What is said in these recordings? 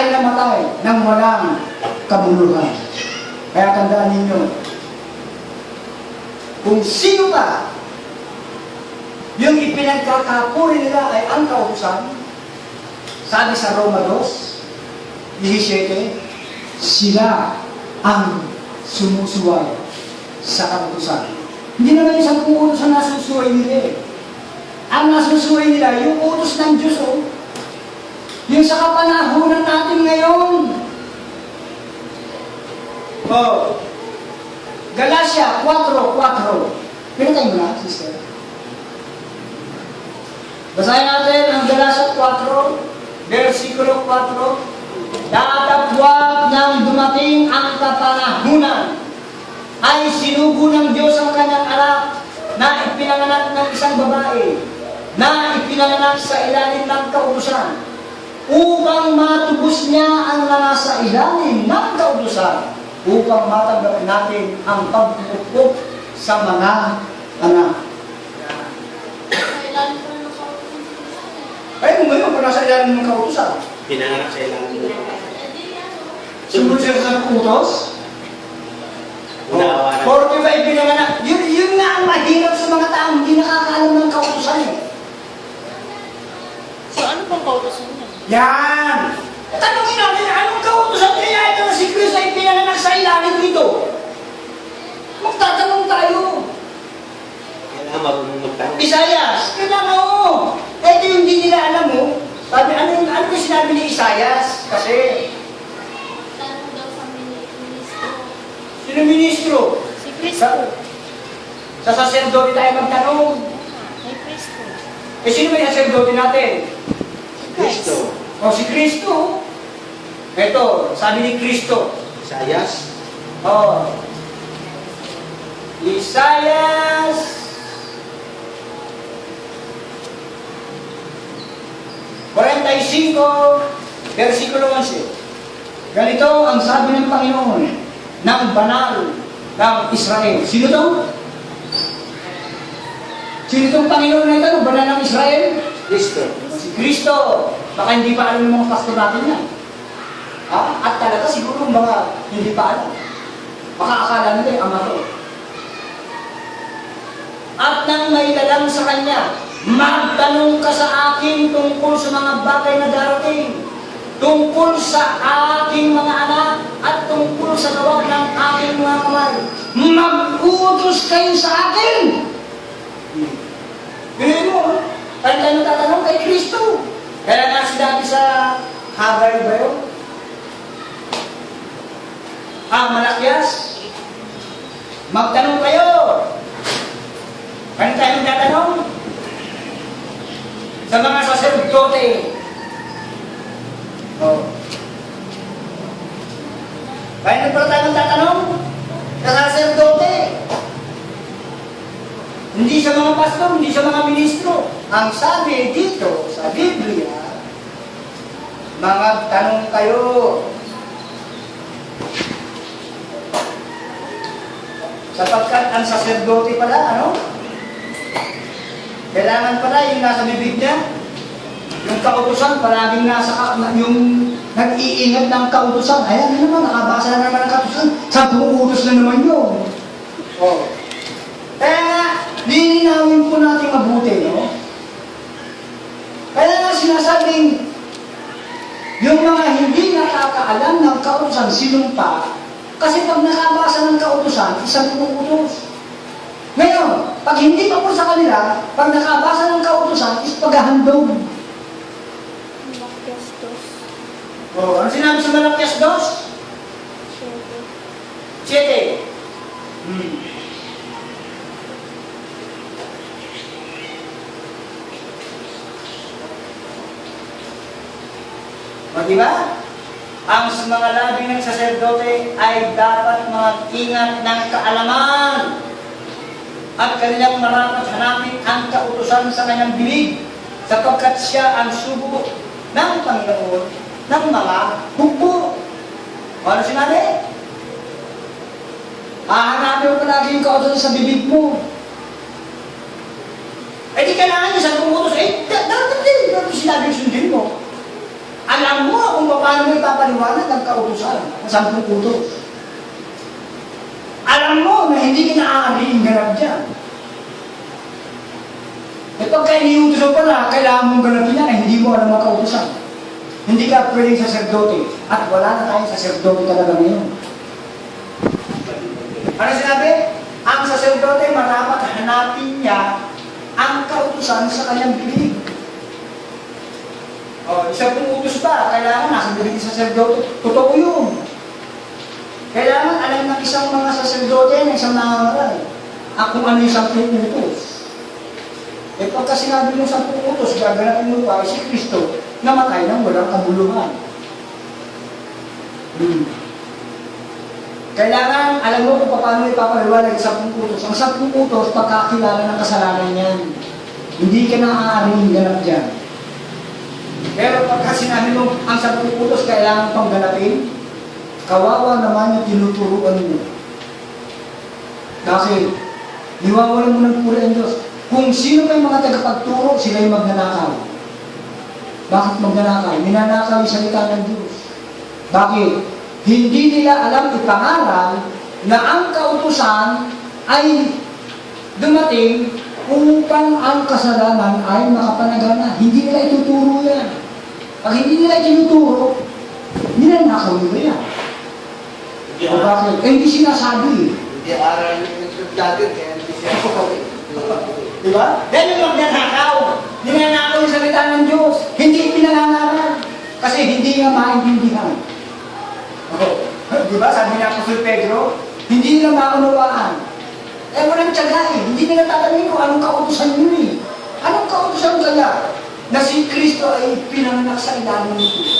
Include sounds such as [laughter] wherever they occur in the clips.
ay namatay ng walang kabuluhan. Kaya tandaan ninyo, kung sino pa yung ipinagkakapuri nila ay ang kautusan, sabi sa Roma 2, 17, sila ang sumusuway sa kautusan. Hindi naman isang utos ang nasusuway nila eh. Ang nasusuway nila, yung utos ng Diyos oh. Yung sa kapanahunan natin ngayon. Oh. Galatia 4.4. Pinatay mo na, sister. Basahin natin ang Galatia 4, versikulo 4. Datapwat nang dumating ang kapanahunan, ay sinugo ng Diyos ang kanyang anak na ipinanganak ng isang babae, na ipinanganak sa ilalim ng kautusan, upang matubos niya ang nasa ilalim ng kautusan, upang matanggap natin ang pagpupok sa mga anak. Ay, kung ngayon, kung nasa ilalim ng kautusan, Pinanganak sa ilalim ng ano? sumunod siya sa utos. Or di ba ipinanganak? Yun, yun nga ang mahirap sa mga taong hindi nakakaalam ng kautusan eh. So, ano pong kautosan niya? Yan! Tanungin natin, anong kautusan kaya ito na si Kristo ay pinanganak sa ilalim dito? Magtatanong tayo. Kailangan marunong magtanong. Isayas, kailangan mo. Ito yung hindi nila alam mo. Sabi, ano yung, ano yung sinabi ni Isayas? Kasi, Tanong daw sa mini- ministro. sino ministro? Si Kristo. Sa saserdote tayo magtanong. Kay Kristo. Eh, sino ba yung saserdote natin? Si Kristo. O si Kristo. Ito, sabi ni Kristo. Isayas. Oh. Isayas 45, versikulo 11. Ganito ang sabi ng Panginoon ng banal ng Israel. Sino to? Sino itong Panginoon na ito? Banal ng Israel? Kristo. Si Kristo. Baka hindi pa alam ng mga pastor natin yan. Ha? At talaga siguro mga hindi pa alam. Baka akala nila yung ama to. At nang may dalang sa kanya, magtanong ka sa akin tungkol sa mga bagay na darating, tungkol sa aking mga anak, at tungkol sa gawag ng aking mga kamay. Mag-utos kayo sa akin! Bilhin mo, ha? Kahit tayo tatanong kay Kristo. Kaya nga sinabi sa Hagar ba yun? Ah, Malakyas? Magtanong kayo. Kaya tayo tatanong? Sa mga saserdote. Oh. Kaya na pala tayo tatanong? Sa saserdote. Hindi sa mga pastor, hindi sa mga ministro. Ang sabi dito sa Biblia, mga tanong kayo. Sapagkat ang saserdote pala, ano? Kailangan pala yung nasa bibig niya, yung kautusan, palaging nasa, yung nag-iingat ng kautusan. Ayan na naman, nakabasa na naman ng kautusan. Sampung utos na naman yun. Oh. Kaya nga, lilinawin po natin mabuti, no? Kaya nga sinasabing, yung mga hindi nakakaalam ng kautusan, sinumpa, kasi pag nakabasa ng kautusan, isang utos. Ngayon, pag hindi pa po sa kanila, pag nakabasa ng kautusan, is paghahandog. Malakyas dos. Oh, ano sinabi sa Malakyas 2? Siyete. 7. Hmm. O diba? Ang mga labi ng saserdote ay dapat mag-ingat ng kaalaman at kanilang marapat hanapin ang kautusan sa kanyang bibig sapagkat siya ang subo ng Panginoon ng mga hukbo. Ano sinabi? Hahanapin mo palagi yung kautosan sa bibig mo. Eh di kailangan niya sa utos, eh, da- dapat din, dapat sinabi sundin mo. Alam mo kung paano mo kautusan, ang sampung utos. Alam mo na hindi kinaaari yung ganap dyan. E pagka iniutos pa na, kailangan mong ganapin yan, eh, hindi mo alam ang kautusan. Hindi ka pwedeng saserdote. At wala na tayong saserdote talaga ngayon. Ano sinabi? Ang saserdote marapat hanapin niya ang kautusan sa kanyang bibig. O, isa pong utos ba? Kailangan nasa bibig ng saserdote. Totoo yun. Kailangan alam ng isang mga saserdote na isang nangangaral ang kung ano yung sampung utos. Eh pagka sinabi mo sampung utos, gaganapin mo pa si Kristo namatay nang walang kabuluhan. Hmm. Kailangan, alam mo kung paano ipapaliwanag sa sampung utos. Ang sampung utos, pagkakilala ng kasalanan niyan. Hindi ka naaaring ganap dyan. Pero pagka sinabi mo, ang sampung utos kailangan pang ganapin, kawawa naman yung tinuturuan mo. Kasi, niwawalan mo ng puri ang Diyos. Kung sino yung mga tagapagturo, sila yung magnanakaw. Bakit magnanakaw? Ninanakaw yung salita ng Diyos. Bakit? Hindi nila alam ipangaral na ang kautusan ay dumating upang ang kasalanan ay makapanagana. Hindi nila ituturo yan. Pag hindi nila itinuturo, ninanakaw nila yan. Hindi O bakit? Eh, hindi sinasabi eh. Hindi aral ng dati, kaya hindi siya Di ba? Dahil yung magnanakaw. Ninanakaw yung salita ng Diyos. Hindi pinangangaral. Kasi hindi nga maintindihan. Oh. [laughs] Di ba? Sabi ni Apostol Pedro, hindi nila maunawaan. Eh, kaya mo nang tiyaga eh. Hindi nila tatanungin kung anong kautusan nyo eh. Anong kautusan kaya? Na si Kristo ay pinanganak sa ilalim ng Diyos.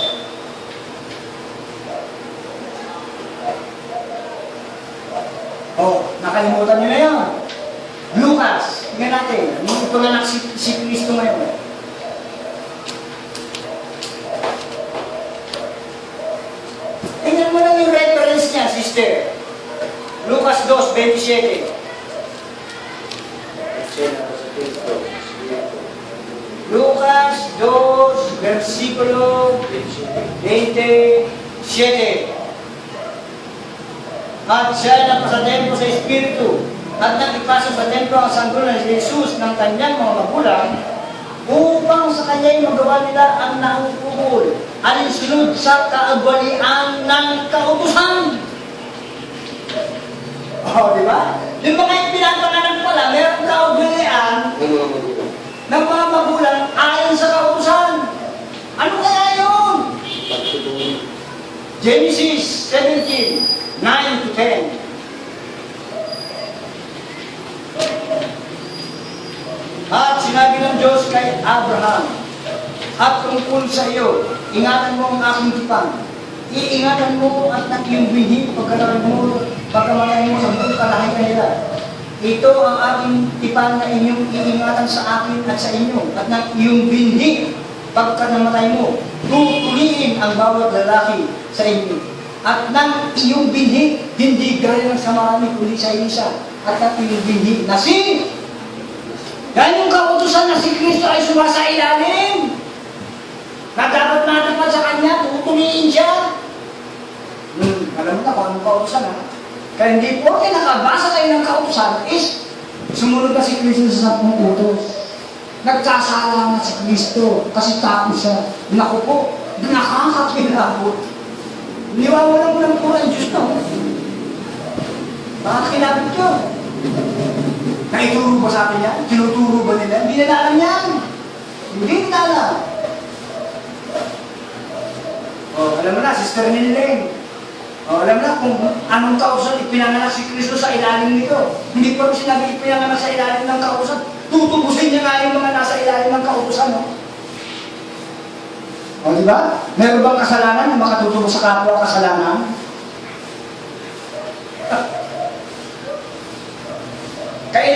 Oh, nakalimutan nyo na yan. Lucas, tingnan natin. Nung pinanganak si, si Kristo ngayon. Tingnan mo lang yung reference niya, sister. Lucas 2, 27. 2, versikulo 27. At siya ay napasa templo sa Espiritu at nagipasok sa templo ang sanggulan ni Jesus ng kanyang mga magulang upang sa kanya'y magawa nila ang nauukol alinsunod sa kaagwalian ng kautusan. Oh, di ba? Yung mga ipinapanganak pala, meron kaugalian magulang. ng mga magulang ayon sa kautusan. Ano kaya yun? Pagtutulong. Genesis 17, 9 to 10. At sinabi ng Diyos kay Abraham, at tungkol sa iyo, ingatan mo ang aking tipang. Iingatan mo at ng iyong binhi pagkalaki mo, pagkamalay mo sa buong kalahay kanila. Ito ang aking tipan na inyong iingatan sa akin at sa inyo, at ng iyong binhi pagka namatay mo, tutuliin ang bawat lalaki sa inyo. At ng iyong binhi, hindi gaya sa marami, kundi sa isa. At ng iyong binhi na si yung kautusan na si Kristo ay sumasa ilalim. Na dapat natin pa sa Kanya, tutuliin siya. Hmm, alam mo na kung anong kautusan ha. Kaya hindi po kayo nakabasa kayo ng kautusan is sumunod na si Kristo sa sampung utos. Nagkasala na si Kristo kasi tao siya. Naku po, nakakakilabot. Niwawalan mo ng pura ang Diyos na. Nakakilabot yun. Naituro ba sa akin yan? Tinuturo ba nila? Hindi nila alam yan. Hindi nila alam. Oh, alam mo na, Sister Nileng. Oh, alam na kung anong kausan ipinanganak si Kristo sa ilalim nito. Hindi pa rin sinabi ipinanganak sa ilalim ng kausan. Tutubusin niya nga yung mga nasa ilalim ng kautusan, no? O, di ba? Meron bang kasalanan na makatuturo sa kapwa kasalanan? [laughs] Kailangan